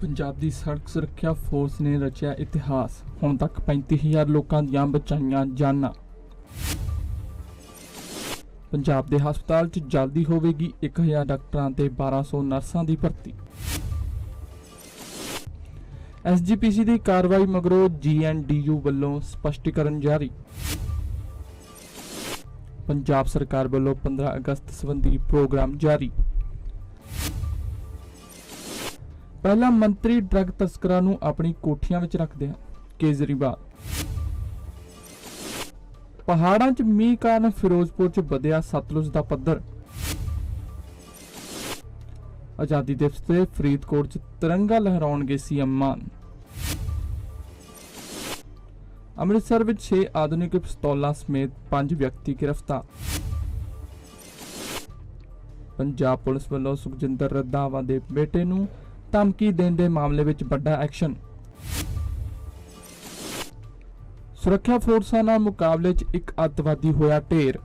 ਪੰਜਾਬ ਦੀ ਸੜਕ ਸੁਰੱਖਿਆ ਫੋਰਸ ਨੇ ਰਚਿਆ ਇਤਿਹਾਸ। ਹੁਣ ਤੱਕ 35000 ਲੋਕਾਂ ਦੀਆਂ ਬਚਾਈਆਂ ਜਾਨਾਂ। ਪੰਜਾਬ ਦੇ ਹਸਪਤਾਲ 'ਚ ਜਲਦੀ ਹੋਵੇਗੀ 1000 ਡਾਕਟਰਾਂ ਤੇ 1200 ਨਰਸਾਂ ਦੀ ਭਰਤੀ। ਐਸਜੀਪੀਸੀ ਦੀ ਕਾਰਵਾਈ ਮਗਰੋਂ ਜੀਐਨਡੀਯੂ ਵੱਲੋਂ ਸਪਸ਼ਟੀਕਰਨ ਜਾਰੀ। ਪੰਜਾਬ ਸਰਕਾਰ ਵੱਲੋਂ 15 ਅਗਸਤ ਸੰਬੰਧੀ ਪ੍ਰੋਗਰਾਮ ਜਾਰੀ। ਪਹਿਲਾ ਮੰਤਰੀ ਡਰੱਗ ਤਸਕਰਾਂ ਨੂੰ ਆਪਣੀ ਕੋਠੀਆਂ ਵਿੱਚ ਰੱਖਦੇ ਹਨ ਕੇਜਰੀਵਾਲ। ਪਹਾੜਾਂ 'ਚ ਮੀਂਹ ਕਾਰਨ ਫਿਰੋਜ਼ਪੁਰ 'ਚ ਵਧਿਆ ਸਤਲੁਜ ਦਾ ਪੱਧਰ। ਆਜ਼ਾਦੀ ਦਿਵਸ ਤੇ ਫਰੀਦਕੋਟ 'ਚ ਤਿਰੰਗਾ ਲਹਿਰਾਉਣਗੇ ਸੀਐਮ ਮਾਨ। ਅੰਮ੍ਰਿਤਸਰ ਵਿੱਚ 6 ਆਧੁਨਿਕ ਪਿਸਤੌਲਾਂ ਸਮੇਤ 5 ਵਿਅਕਤੀ ਗ੍ਰਿਫਤਾਰ। ਪੰਜਾਬ ਪੁਲਿਸ ਵੱਲੋਂ ਸੁਖਜਿੰਦਰ ਰੰਧਾਵਾ ਦੇ ਬੇਟੇ ਨੂੰ ਧਮਕੀ ਦੇਣ ਦੇ ਮਾਮਲੇ ਵਿੱਚ ਵੱਡਾ ਐਕਸ਼ਨ। ਸੁਰੱਖਿਆ ਫੋਰਸਾਂ ਨਾਲ ਮੁਕਾਬਲੇ 'ਚ ਇੱਕ ਅੱਤਵਾਦੀ ਹੋਇਆ ਢੇਰ।